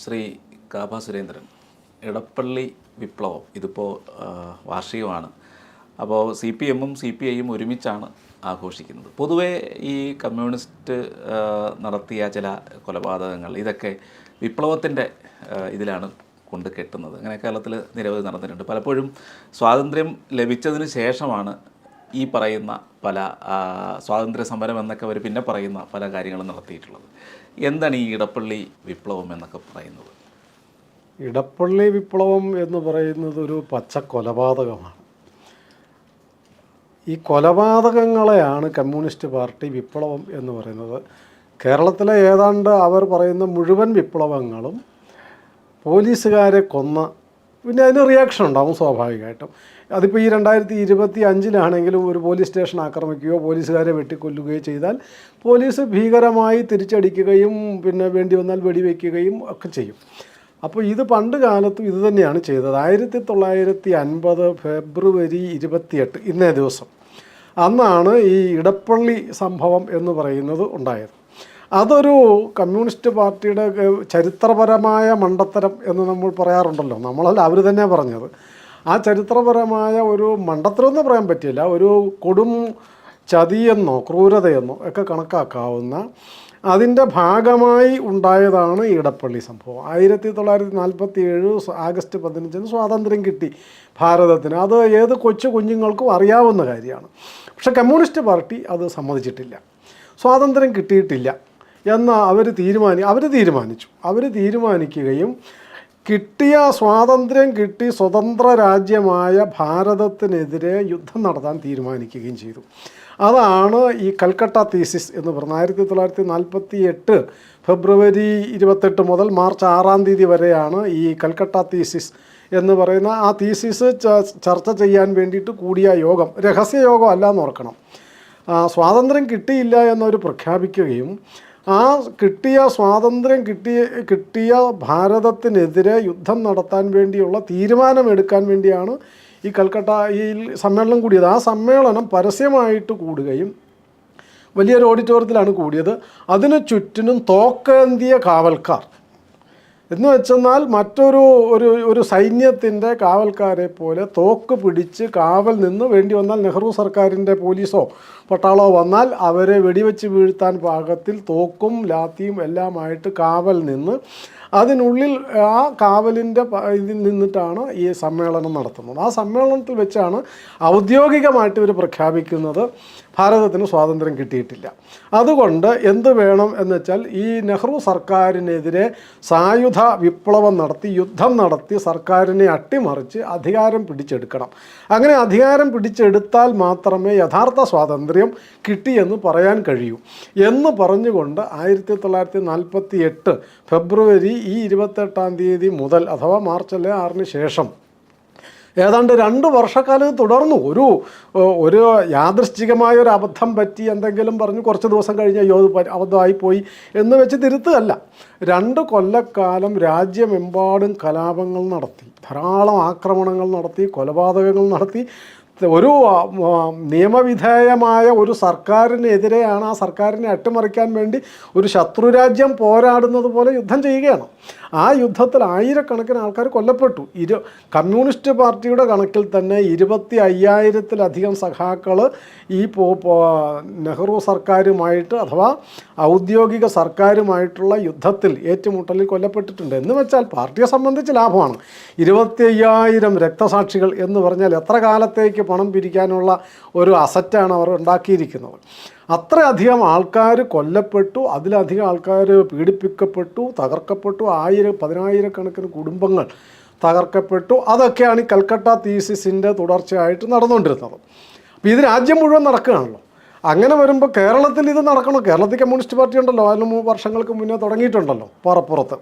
ശ്രീ കാബ സുരേന്ദ്രൻ. ഇടപ്പള്ളി വിപ്ലവം. ഇതിപ്പോൾ വാർഷികമാണ്. അപ്പോൾ സി പി എമ്മും സി പി ഐയും ഒരുമിച്ചാണ് ആഘോഷിക്കുന്നത്. പൊതുവേ ഈ കമ്മ്യൂണിസ്റ്റ് നടത്തിയ ചില കൊലപാതകങ്ങൾ ഇതൊക്കെ വിപ്ലവത്തിന്റെ ഇതിലാണ് കൊണ്ട് കെട്ടുന്നത് അങ്ങനെ കേരളത്തിൽ നിരവധി നടന്നിട്ടുണ്ട്. പലപ്പോഴും സ്വാതന്ത്ര്യം ലഭിച്ചതിന് ശേഷമാണ് ഈ പറയുന്ന പല സ്വാതന്ത്ര്യ സമരം എന്നൊക്കെ അവർ പിന്നെ പറയുന്ന പല കാര്യങ്ങളും നടത്തിയിട്ടുള്ളത്. എന്താണ് ഈ ഇടപ്പള്ളി വിപ്ലവം എന്നൊക്കെ പറയുന്നത്? ഇടപ്പള്ളി വിപ്ലവം എന്ന് പറയുന്നത് ഒരു പച്ച കൊലപാതകമാണ് ഈ കൊലപാതകങ്ങളെയാണ് കമ്മ്യൂണിസ്റ്റ് പാർട്ടി വിപ്ലവം എന്ന് പറയുന്നത്. കേരളത്തിലെ ഏതാണ്ട് അവർ പറയുന്ന മുഴുവൻ വിപ്ലവങ്ങളും പോലീസുകാരെ കൊന്ന പിന്നെ അതിന് റിയാക്ഷൻ ഉണ്ടാവും സ്വാഭാവികമായിട്ടും. അതിപ്പോൾ ഈ രണ്ടായിരത്തി ഇരുപത്തി അഞ്ചിലാണെങ്കിലും ഒരു പോലീസ് സ്റ്റേഷൻ ആക്രമിക്കുകയോ പോലീസുകാരെ വെട്ടിക്കൊല്ലുകയോ ചെയ്താൽ പോലീസ് ഭീകരമായി തിരിച്ചടിക്കുകയും പിന്നെ വേണ്ടി വന്നാൽ വെടിവെക്കുകയും ഒക്കെ ചെയ്യും. അപ്പോൾ ഇത് പണ്ട് കാലത്തും ഇത് തന്നെയാണ് ചെയ്തത്. ആയിരത്തി തൊള്ളായിരത്തി അൻപത് ഫെബ്രുവരി ഇരുപത്തിയെട്ട് ഇന്നേ ദിവസം. അന്നാണ് ഈ ഇടപ്പള്ളി സംഭവം എന്ന് പറയുന്നത് ഉണ്ടായത്. അതൊരു കമ്മ്യൂണിസ്റ്റ് പാർട്ടിയുടെ ചരിത്രപരമായ മണ്ടത്തരം എന്ന് നമ്മൾ പറയാറുണ്ടല്ലോ. നമ്മളല്ല അവർ തന്നെ പറഞ്ഞത്. ആ ചരിത്രപരമായ ഒരു മണ്ടത്തരം എന്ന് പറയാൻ പറ്റില്ല. ഒരു കൊടും ചതിയെന്നോ ക്രൂരതയെന്നോ ഒക്കെ കണക്കാക്കാവുന്ന അതിന്റെ ഭാഗമായി ഉണ്ടായതാണ് ഇടപ്പള്ളി സംഭവം. ആയിരത്തി തൊള്ളായിരത്തി നാൽപ്പത്തി ഏഴ് ആഗസ്റ്റ് പതിനഞ്ചിന് സ്വാതന്ത്ര്യം കിട്ടി ഭാരതത്തിന്. അത് ഏത് കൊച്ചു കുഞ്ഞുങ്ങൾക്കും അറിയാവുന്ന കാര്യമാണ്. പക്ഷേ കമ്മ്യൂണിസ്റ്റ് പാർട്ടി അത് സമ്മതിച്ചിട്ടില്ല. സ്വാതന്ത്ര്യം കിട്ടിയിട്ടില്ല. എന്ന് അവർ തീരുമാനി അവർ തീരുമാനിച്ചു. അവർ തീരുമാനിക്കുകയും കിട്ടിയ സ്വാതന്ത്ര്യം കിട്ടി സ്വതന്ത്ര രാജ്യമായ ഭാരതത്തിനെതിരെ യുദ്ധം നടത്താൻ തീരുമാനിക്കുകയും ചെയ്തു. അതാണ് ഈ കൽക്കട്ട തീസിസ് എന്ന് പറഞ്ഞ ആയിരത്തി തൊള്ളായിരത്തി നാൽപ്പത്തി എട്ട് ഫെബ്രുവരി ഇരുപത്തെട്ട് മുതൽ മാർച്ച് ആറാം തീയതി വരെയാണ് ഈ കൽക്കട്ട തീസിസ് എന്ന് പറയുന്ന ആ തീസിസ് ചർച്ച ചെയ്യാൻ വേണ്ടിയിട്ട് കൂടിയ യോഗം. രഹസ്യ യോഗം അല്ല എന്ന് ഓർക്കണം. സ്വാതന്ത്ര്യം കിട്ടിയില്ല എന്നവർ പ്രഖ്യാപിക്കുകയും ആ കിട്ടിയ സ്വാതന്ത്ര്യം കിട്ടിയ കിട്ടിയ ഭാരതത്തിനെതിരെ യുദ്ധം നടത്താൻ വേണ്ടിയുള്ള തീരുമാനമെടുക്കാൻ വേണ്ടിയാണ് ഈ കൽക്കട്ട ഈ സമ്മേളനം കൂടിയത്. ആ സമ്മേളനം പരസ്യമായിട്ട് കൂടുകയും വലിയൊരു ഓഡിറ്റോറിയത്തിലാണ് കൂടിയത്. അതിന് ചുറ്റിനും തോക്കേന്തിയ കാവൽക്കാർ എന്ന് വെച്ചെന്നാൽ മറ്റൊരു ഒരു ഒരു സൈന്യത്തിന്റെ കാവൽക്കാരെ പോലെ തോക്ക് പിടിച്ച് കാവൽ നിന്ന് വേണ്ടി വന്നാൽ നെഹ്റു സർക്കാരിന്റെ പോലീസോ പട്ടാളോ വന്നാൽ അവരെ വെടിവെച്ച് വീഴ്ത്താൻ പാകത്തിൽ തോക്കും ലാത്തിയും എല്ലാമായിട്ട് കാവൽ നിന്ന് അതിനുള്ളിൽ ആ കാവലിന്റെ ഇതിൽ നിന്നിട്ടാണ് ഈ സമ്മേളനം നടത്തുന്നത്. ആ സമ്മേളനത്തിൽ വെച്ചാണ് ഔദ്യോഗികമായിട്ട് ഇവർ പ്രഖ്യാപിക്കുന്നത് ഭാരതത്തിന് സ്വാതന്ത്ര്യം കിട്ടിയിട്ടില്ല. അതുകൊണ്ട് എന്ത് വേണം എന്ന് വെച്ചാൽ ഈ നെഹ്റു സർക്കാരിനെതിരെ സായുധ വിപ്ലവം നടത്തി യുദ്ധം നടത്തി സർക്കാരിനെ അട്ടിമറിച്ച് അധികാരം പിടിച്ചെടുക്കണം. അങ്ങനെ അധികാരം പിടിച്ചെടുത്താൽ മാത്രമേ യഥാർത്ഥ സ്വാതന്ത്ര്യം കിട്ടിയെന്ന് പറയാൻ കഴിയൂ. എന്ന് പറഞ്ഞുകൊണ്ട് ആയിരത്തി തൊള്ളായിരത്തി നാൽപ്പത്തി എട്ട് ഫെബ്രുവരി ഈ ഇരുപത്തെട്ടാം തീയതി മുതൽ അഥവാ മാർച്ച് അല്ലെ ആറിന് ശേഷം ഏതാണ്ട് രണ്ട് വർഷക്കാലം തുടർന്നു. ഒരു ഒരു യാദൃശ്ചികമായ ഒരു അബദ്ധം പറ്റി എന്തെങ്കിലും പറഞ്ഞ് കുറച്ച് ദിവസം കഴിഞ്ഞ് അയ്യോ അബദ്ധമായിപ്പോയി പോയി എന്ന് വെച്ച് തിരുത്തുകയല്ല. രണ്ട് കൊല്ലക്കാലം രാജ്യമെമ്പാടും കലാപങ്ങൾ നടത്തി ധാരാളം ആക്രമണങ്ങൾ നടത്തി കൊലപാതകങ്ങൾ നടത്തി ഒരു നിയമവിധേയമായ ഒരു സർക്കാരിനെതിരെയാണ് ആ സർക്കാരിനെ അട്ടിമറിക്കാൻ വേണ്ടി ഒരു ശത്രുരാജ്യം പോരാടുന്നത് പോലെ യുദ്ധം ചെയ്യുകയാണ്. ആ യുദ്ധത്തിൽ ആയിരക്കണക്കിന് ആൾക്കാർ കൊല്ലപ്പെട്ടു. ഇരു കമ്മ്യൂണിസ്റ്റ് പാർട്ടിയുടെ കണക്കിൽ തന്നെ ഇരുപത്തി അയ്യായിരത്തിലധികം സഖാക്കൾ ഈ നെഹ്റു സർക്കാരുമായിട്ട് അഥവാ ഔദ്യോഗിക സർക്കാരുമായിട്ടുള്ള യുദ്ധത്തിൽ ഏറ്റുമുട്ടലിൽ കൊല്ലപ്പെട്ടിട്ടുണ്ട്. എന്ന് വെച്ചാൽ പാർട്ടിയെ സംബന്ധിച്ച് ലാഭമാണ്. ഇരുപത്തി അയ്യായിരം രക്തസാക്ഷികൾ എന്ന് പറഞ്ഞാൽ എത്ര കാലത്തേക്ക് പണം പിരിക്കാനുള്ള ഒരു അസറ്റാണ് അവർ ഉണ്ടാക്കിയിരിക്കുന്നത്. അത്രയധികം ആൾക്കാർ കൊല്ലപ്പെട്ടു അതിലധികം ആൾക്കാർ പീഡിപ്പിക്കപ്പെട്ടു തകർക്കപ്പെട്ടു ആയിരം പതിനായിരക്കണക്കിന് കുടുംബങ്ങൾ തകർക്കപ്പെട്ടു. അതൊക്കെയാണ് ഈ കൽക്കട്ട തീസിസിന്റെ തുടർച്ചയായിട്ട് നടന്നുകൊണ്ടിരുന്നത്. അപ്പോൾ ഇത് രാജ്യം മുഴുവൻ നടക്കുകയാണല്ലോ. അങ്ങനെ വരുമ്പോൾ കേരളത്തിൽ ഇത് നടക്കണം. കേരളത്തിൽ കമ്മ്യൂണിസ്റ്റ് പാർട്ടി ഉണ്ടല്ലോ. അതിന് വർഷങ്ങൾക്ക് മുന്നേ തുടങ്ങിയിട്ടുണ്ടല്ലോ. പുറപ്പുറത്ത്